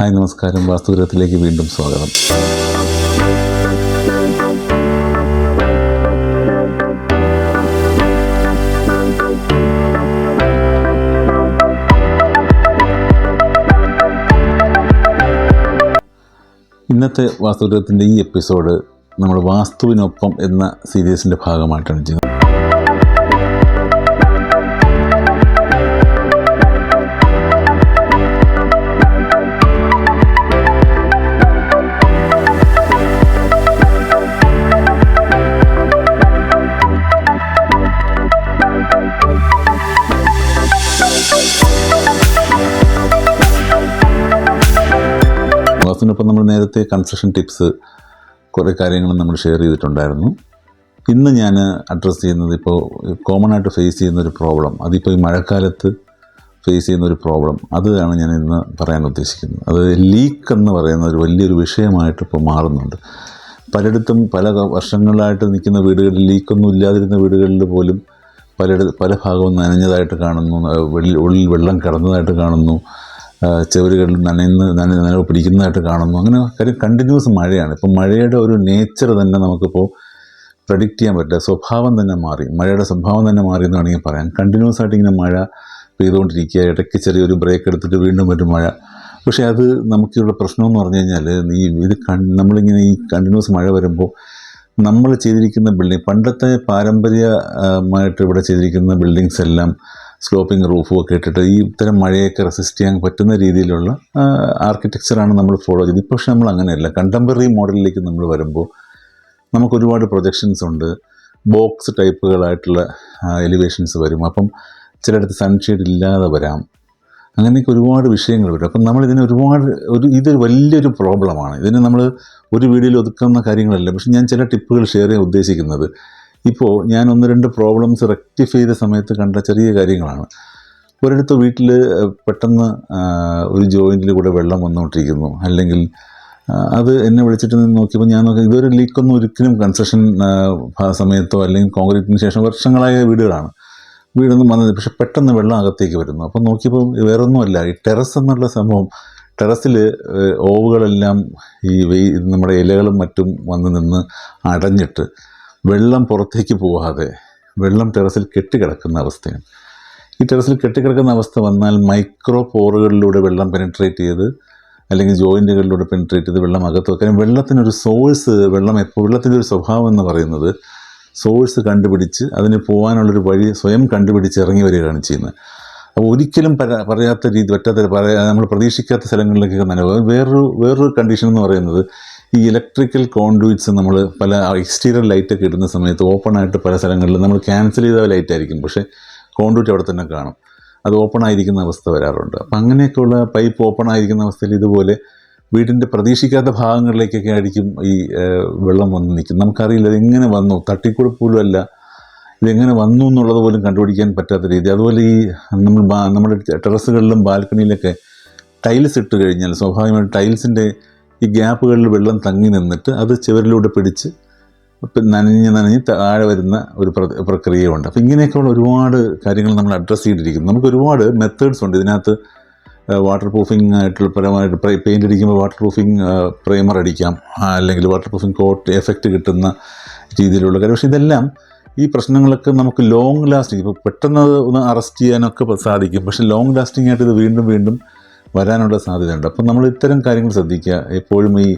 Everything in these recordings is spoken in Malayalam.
ഹായ് നമസ്കാരം. വാസ്തുഗ്രഹത്തിലേക്ക് വീണ്ടും സ്വാഗതം. ഇന്നത്തെ വാസ്തുഗ്രഹത്തിന്റെ ഈ എപ്പിസോഡ് നമ്മൾ വാസ്തുവിനൊപ്പം എന്ന സീരീസിന്റെ ഭാഗമായിട്ടാണ് ചെയ്യുന്നത്. വാസ്തുവിനൊപ്പം നമ്മൾ നേരത്തെ കൺസ്ട്രക്ഷൻ ടിപ്സ് കുറേ കാര്യങ്ങൾ നമ്മൾ ഷെയർ ചെയ്തിട്ടുണ്ടായിരുന്നു. ഇന്ന് ഞാൻ അഡ്രസ്സ് ചെയ്യുന്നത് ഇപ്പോൾ കോമൺ ആയിട്ട് ഫേസ് ചെയ്യുന്ന ഒരു പ്രോബ്ലം അതിപ്പോൾ ഈ മഴക്കാലത്ത് ഫേസ് ചെയ്യുന്ന ഒരു പ്രോബ്ലം അതാണ് ഞാൻ ഇന്ന് പറയാൻ ഉദ്ദേശിക്കുന്നത്. അത് ലീക്ക് എന്ന് പറയുന്ന ഒരു വലിയൊരു വിഷയമായിട്ട് ഇപ്പോൾ മാറുന്നുണ്ട്. പലയിടത്തും പല വർഷങ്ങളായിട്ട് നിൽക്കുന്ന വീടുകളിൽ ലീക്കൊന്നും ഇല്ലാതിരുന്ന വീടുകളിൽ പോലും പലയിടത്ത് പല ഭാഗവും നനഞ്ഞതായിട്ട് കാണുന്നു ഉള്ളിൽ വെള്ളം കിടന്നതായിട്ട് കാണുന്നു. ആ, ചുവരുകളിൽ നനയുന്ന നന നനവ് പിടിക്കുന്നതായിട്ട് കാണുന്നു. അങ്ങനെ കാര്യം കണ്ടിന്യൂസ് മഴയാണ്. ഇപ്പം മഴയുടെ ഒരു നേച്ചർ തന്നെ നമുക്കിപ്പോൾ പ്രഡിക്റ്റ് ചെയ്യാൻ പറ്റില്ല. സ്വഭാവം തന്നെ മാറി. മഴയുടെ സ്വഭാവം തന്നെ മാറി എന്ന് വേണമെങ്കിൽ പറയാം. കണ്ടിന്യൂസ് ആയിട്ട് ഇങ്ങനെ മഴ പെയ്തുകൊണ്ടിരിക്കുക ഇടയ്ക്ക് ചെറിയൊരു ബ്രേക്ക് എടുത്തിട്ട് വീണ്ടും ഒരു മഴ. പക്ഷേ അത് നമുക്കിവിടെ പ്രശ്നം എന്ന് പറഞ്ഞു കഴിഞ്ഞാൽ ഈ ഇത് കൺ നമ്മളിങ്ങനെ ഈ കണ്ടിന്യൂസ് മഴ വരുമ്പോൾ നമ്മൾ ചെയ്തിരിക്കുന്ന ബിൽഡിംഗ് പണ്ടത്തെ പാരമ്പര്യമായിട്ട് ഇവിടെ ചെയ്തിരിക്കുന്ന ബിൽഡിങ്സ് എല്ലാം സ്ലോപ്പിംഗ് റൂഫും ഒക്കെ ഇട്ടിട്ട് ഈ ഇത്തരം മഴയൊക്കെ റെസിസ്റ്റ് ചെയ്യാൻ പറ്റുന്ന രീതിയിലുള്ള ആർക്കിടെക്ചറാണ് നമ്മൾ ഫോളോ ചെയ്തത്. ഇപ്പോൾ പക്ഷേ നമ്മൾ അങ്ങനെയല്ല. കണ്ടംപററി മോഡലിലേക്ക് നമ്മൾ വരുമ്പോൾ നമുക്ക് ഒരുപാട് പ്രൊജക്ഷൻസ് ഉണ്ട്. ബോക്സ് ടൈപ്പുകളായിട്ടുള്ള എലിവേഷൻസ് വരും. അപ്പം ചിലയിടത്ത് സൺഷെയ്ഡ് ഇല്ലാതെ വരാം. അങ്ങനെയൊക്കെ ഒരുപാട് വിഷയങ്ങൾ വരും. അപ്പം നമ്മൾ ഇതിനെ ഒരുപാട് ഒരു ഇതൊരു വലിയൊരു പ്രോബ്ലമാണ് ഇതിന് നമ്മൾ ഒരു വീഡിയോയിൽ ഒതുക്കുന്ന കാര്യങ്ങളല്ല. പക്ഷെ ഞാൻ ചില ടിപ്പുകൾ ഷെയർ ചെയ്യാൻ ഉദ്ദേശിക്കുന്നത് ഇപ്പോൾ ഞാൻ ഒന്ന് രണ്ട് പ്രോബ്ലംസ് റെക്ടിഫൈ ചെയ്ത സമയത്ത് കണ്ട ചെറിയ കാര്യങ്ങളാണ്. ഒരിടത്ത് വീട്ടിൽ പെട്ടെന്ന് ഒരു ജോയിന്റിൽ കൂടെ വെള്ളം വന്നുകൊണ്ടിരിക്കുന്നു അല്ലെങ്കിൽ അത് എന്നെ വിളിച്ചിട്ട് നിന്ന് നോക്കിയപ്പോൾ ഞാൻ നോക്കി ഇതൊരു ലീക്കൊന്നും ഒരിക്കലും കൺസ്ട്രക്ഷൻ സമയത്തോ അല്ലെങ്കിൽ കോൺക്രീറ്റിന് ശേഷം വർഷങ്ങളായ വീടുകളാണ്. വീടൊന്നും വന്നത് പക്ഷെ പെട്ടെന്ന് വെള്ളം അകത്തേക്ക് വരുന്നു. അപ്പം നോക്കിയപ്പോൾ വേറൊന്നുമല്ല ഈ ടെറസ് എന്നുള്ള സംഭവം ടെറസിൽ ഓവുകളെല്ലാം ഈ വെയ് നമ്മുടെ ഇലകളും മറ്റും വന്ന് നിന്ന് അടഞ്ഞിട്ട് വെള്ളം പുറത്തേക്ക് പോവാതെ വെള്ളം ടെറസിൽ കെട്ടിക്കിടക്കുന്ന അവസ്ഥയാണ്. ഈ ടെറസിൽ കെട്ടിക്കിടക്കുന്ന അവസ്ഥ വന്നാൽ മൈക്രോ പോറുകളിലൂടെ വെള്ളം പെനിട്രേറ്റ് ചെയ്ത് അല്ലെങ്കിൽ ജോയിന്റുകളിലൂടെ പെനിട്രേറ്റ് ചെയ്ത് വെള്ളം അകത്ത് വെക്കാൻ. വെള്ളത്തിനൊരു സോഴ്സ് വെള്ളം എപ്പോൾ വെള്ളത്തിന്റെ ഒരു സ്വഭാവം എന്ന് പറയുന്നത് സോഴ്സ് കണ്ടുപിടിച്ച് അതിന് പോകാനുള്ളൊരു വഴി സ്വയം കണ്ടുപിടിച്ച് ഇറങ്ങി വരികയാണ് ചെയ്യുന്നത്. അപ്പോൾ ഒരിക്കലും പരാ പറയാത്ത രീതി പറ്റാത്ത പറയാ നമ്മൾ പ്രതീക്ഷിക്കാത്ത സ്ഥലങ്ങളിലേക്കൊക്കെ നനവ്. വേറൊരു വേറൊരു കണ്ടീഷൻ എന്ന് പറയുന്നത് ഈ ഇലക്ട്രിക്കൽ കോൺഡുയിറ്റ്സ് നമ്മൾ പല എക്സ്റ്റീരിയർ ലൈറ്റൊക്കെ ഇടുന്ന സമയത്ത് ഓപ്പൺ ആയിട്ട് പല സ്ഥലങ്ങളിലും നമ്മൾ ക്യാൻസൽ ചെയ്ത ലൈറ്റ് ആയിരിക്കും. പക്ഷേ കോൺഡുയിറ്റ് അവിടെ തന്നെ കാണും. അത് ഓപ്പൺ ആയിരിക്കുന്ന അവസ്ഥ വരാറുണ്ട്. അപ്പം അങ്ങനെയൊക്കെയുള്ള പൈപ്പ് ഓപ്പൺ ആയിരിക്കുന്ന അവസ്ഥയിൽ ഇതുപോലെ വീടിന്റെ പ്രതീക്ഷിക്കാത്ത ഭാഗങ്ങളിലേക്കൊക്കെ ആയിരിക്കും ഈ വെള്ളം വന്ന് നിൽക്കും നമുക്കറിയില്ല ഇതെങ്ങനെ വന്നു. തട്ടിക്കൂടെ പോലും അല്ല. ഇതെങ്ങനെ വന്നു എന്നുള്ളത് പോലും കണ്ടുപിടിക്കാൻ പറ്റാത്ത രീതി. അതുപോലെ ഈ നമ്മൾ നമ്മുടെ ടെറസുകളിലും ബാൽക്കണിയിലൊക്കെ ടൈൽസ് ഇട്ട് കഴിഞ്ഞാൽ സ്വാഭാവികമായിട്ട് ടൈൽസിന്റെ ഈ ഗ്യാപ്പുകളിൽ വെള്ളം തങ്ങി നിന്നിട്ട് അത് ചുവരിലൂടെ പിടിച്ച് നനഞ്ഞ് നനഞ്ഞ് താഴെ വരുന്ന ഒരു പ്ര- പ്രക്രിയയുണ്ട്. അപ്പം ഇങ്ങനെയൊക്കെയുള്ള ഒരുപാട് കാര്യങ്ങൾ നമ്മൾ അഡ്രസ്സ് ചെയ്തിരിക്കുന്നു. നമുക്ക് ഒരുപാട് മെത്തേഡ്സ് ഉണ്ട്. ഇതിനകത്ത് വാട്ടർ പ്രൂഫിംഗ് ആയിട്ടുള്ള പരമായിട്ട് പെയിന്റ് അടിക്കുമ്പോൾ വാട്ടർ പ്രൂഫിംഗ് പ്രൈമർ അടിക്കാം. അല്ലെങ്കിൽ വാട്ടർ പ്രൂഫിംഗ് കോട്ട് എഫക്റ്റ് കിട്ടുന്ന രീതിയിലുള്ള കാര്യം. പക്ഷേ ഇതെല്ലാം ഈ പ്രശ്നങ്ങളൊക്കെ നമുക്ക് ലോങ് ലാസ്റ്റിംഗ് ഇപ്പോൾ പെട്ടെന്ന് ഒന്ന് അറസ്റ്റ് ചെയ്യാനൊക്കെ സാധിക്കും. പക്ഷേ ലോങ് ലാസ്റ്റിംഗ് ആയിട്ട് ഇത് വീണ്ടും വീണ്ടും വരാനുള്ള സാധ്യതയുണ്ട്. അപ്പം നമ്മൾ ഇത്തരം കാര്യങ്ങൾ ശ്രദ്ധിക്കുക. എപ്പോഴും ഈ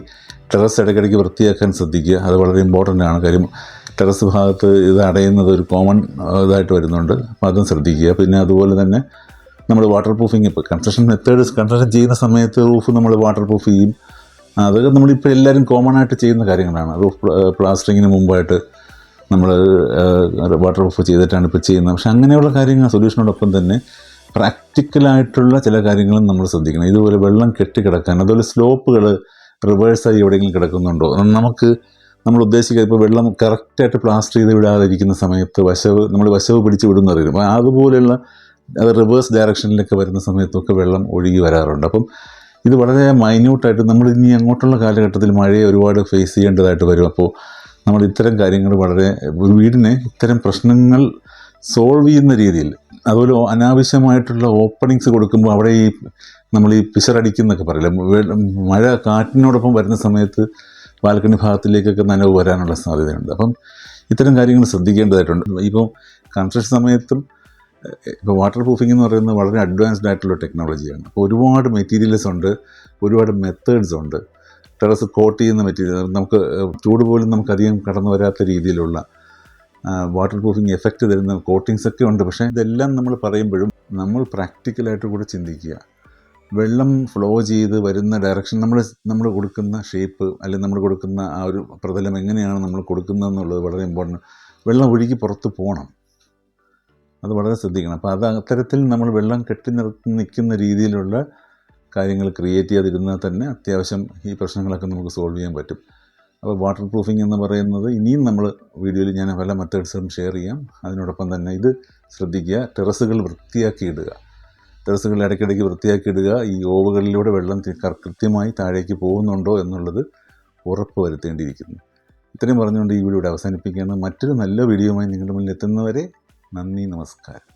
ടെറസ് ഇടയ്ക്കിടയ്ക്ക് വൃത്തിയാക്കാൻ ശ്രദ്ധിക്കുക. അത് വളരെ ഇമ്പോർട്ടന്റ് ആണ്. കാര്യം ടെറസ് ഭാഗത്ത് ഇത് അടയുന്നത് ഒരു കോമൺ ഇതായിട്ട് വരുന്നുണ്ട്. അപ്പം അതും ശ്രദ്ധിക്കുക. പിന്നെ അതുപോലെ തന്നെ നമ്മൾ വാട്ടർ പ്രൂഫിങ് ഇപ്പോൾ കൺസ്ട്രക്ഷൻ മെത്തേഡ് കൺസ്ട്രക്ഷൻ ചെയ്യുന്ന സമയത്ത് റൂഫ് നമ്മൾ വാട്ടർ പ്രൂഫ് ചെയ്യും. അതൊക്കെ നമ്മളിപ്പോൾ എല്ലാവരും കോമൺ ആയിട്ട് ചെയ്യുന്ന കാര്യങ്ങളാണ്. റൂഫ് പ്ലാസ്റ്ററിങ്ങിന് മുമ്പായിട്ട് നമ്മൾ വാട്ടർ പ്രൂഫ് ചെയ്തിട്ടാണ് ഇപ്പോൾ ചെയ്യുന്നത്. പക്ഷെ അങ്ങനെയുള്ള കാര്യങ്ങൾ സൊല്യൂഷനോടൊപ്പം തന്നെ പ്രാക്ടിക്കലായിട്ടുള്ള ചില കാര്യങ്ങളും നമ്മൾ ശ്രദ്ധിക്കണം. ഇതുപോലെ വെള്ളം കെട്ടിക്കിടക്കാൻ അതുപോലെ സ്ലോപ്പുകൾ റിവേഴ്സായി എവിടെയെങ്കിലും കിടക്കുന്നുണ്ടോ? നമുക്ക് നമ്മൾ ഉദ്ദേശിക്കുക ഇപ്പോൾ വെള്ളം കറക്റ്റായിട്ട് പ്ലാസ്റ്റർ ചെയ്ത് വിടാതിരിക്കുന്ന സമയത്ത് വശവ് നമ്മൾ വശവ് പിടിച്ച് വിടുന്നറിയും അപ്പോൾ അതുപോലെയുള്ള അത് റിവേഴ്സ് ഡയറക്ഷനിലൊക്കെ വരുന്ന സമയത്തൊക്കെ വെള്ളം ഒഴുകി വരാറുണ്ട്. അപ്പം ഇത് വളരെ മൈന്യൂട്ടായിട്ട് നമ്മൾ ഇനി അങ്ങോട്ടുള്ള കാലഘട്ടത്തിൽ മഴയെ ഒരുപാട് ഫേസ് ചെയ്യേണ്ടതായിട്ട് വരും. അപ്പോൾ നമ്മൾ ഇത്തരം കാര്യങ്ങൾ വളരെ ഒരു വീടിനെ ഇത്തരം പ്രശ്നങ്ങൾ സോൾവ് ചെയ്യുന്ന രീതിയിൽ അതുപോലെ അനാവശ്യമായിട്ടുള്ള ഓപ്പണിങ്സ് കൊടുക്കുമ്പോൾ അവിടെ ഈ നമ്മൾ ഈ പിശറടിക്കുന്നൊക്കെ പറയില്ല? മഴ കാറ്റിനോടൊപ്പം വരുന്ന സമയത്ത് ബാൽക്കണി ഭാഗത്തിലേക്കൊക്കെ നനവ് വരാനുള്ള സാധ്യതയുണ്ട്. അപ്പം ഇത്തരം കാര്യങ്ങൾ ശ്രദ്ധിക്കേണ്ടതായിട്ടുണ്ട്. ഇപ്പോൾ കൺസ്ട്രക്ഷൻ സമയത്തും ഇപ്പോൾ വാട്ടർ പ്രൂഫിംഗ് എന്ന് പറയുന്നത് വളരെ അഡ്വാൻസ്ഡ് ആയിട്ടുള്ള ടെക്നോളജിയാണ് അപ്പോൾ ഒരുപാട് മെറ്റീരിയൽസ് ഉണ്ട് ഒരുപാട് മെത്തേഡ്സ് ഉണ്ട്. ടെറസ് കോട്ട് ചെയ്യുന്ന മെറ്റീരിയൽ നമുക്ക് ചൂട് പോലും നമുക്കധികം കടന്നു വരാത്ത രീതിയിലുള്ള വാട്ടർ പ്രൂഫിങ് എഫക്റ്റ് തരുന്ന കോട്ടിങ്സ് ഒക്കെ ഉണ്ട്. പക്ഷേ ഇതെല്ലാം നമ്മൾ പറയുമ്പോഴും നമ്മൾ പ്രാക്ടിക്കലായിട്ട് കൂടെ ചിന്തിക്കുക. വെള്ളം ഫ്ലോ ചെയ്ത് വരുന്ന ഡയറക്ഷൻ നമ്മൾ നമ്മൾ കൊടുക്കുന്ന ഷേപ്പ് അല്ലെങ്കിൽ നമ്മൾ കൊടുക്കുന്ന ആ ഒരു പ്രതലം എങ്ങനെയാണ് നമ്മൾ കൊടുക്കുന്നതെന്നുള്ളത് വളരെ ഇമ്പോർട്ടന്റ് വെള്ളം ഒഴുകി പുറത്ത് പോകണം അത് വളരെ ശ്രദ്ധിക്കണം. അപ്പോൾ അത് അത്തരത്തിൽ നമ്മൾ വെള്ളം കെട്ടി നിർത്തി നിൽക്കുന്ന രീതിയിലുള്ള കാര്യങ്ങൾ ക്രിയേറ്റ് ചെയ്യാതിരുന്നാൽ തന്നെ അത്യാവശ്യം ഈ പ്രശ്നങ്ങളൊക്കെ നമുക്ക് സോൾവ് ചെയ്യാൻ പറ്റും. അപ്പോൾ വാട്ടർ പ്രൂഫിംഗ് എന്ന് പറയുന്നത് ഇനിയും നമ്മൾ വീഡിയോയിൽ ഞാൻ പല മെത്തേഡ്സും ഷെയർ ചെയ്യാം. അതിനോടൊപ്പം തന്നെ ഇത് ശ്രദ്ധിക്കുക ടെറസുകൾ വൃത്തിയാക്കി ഇടുക. ടെറസുകൾ ഇടയ്ക്കിടയ്ക്ക് വൃത്തിയാക്കി ഇടുക ഈ ഓവുകളിലൂടെ വെള്ളം കൃത്യമായി താഴേക്ക് പോകുന്നുണ്ടോ എന്നുള്ളത് ഉറപ്പ് വരുത്തേണ്ടിയിരിക്കുന്നു. ഇത്രയും പറഞ്ഞുകൊണ്ട് ഈ വീഡിയോ അവസാനിപ്പിക്കുകയാണ്. മറ്റൊരു നല്ല വീഡിയോയുമായി നിങ്ങളുടെ മുന്നിൽ എത്തുന്നവരെ നന്ദി നമസ്കാരം.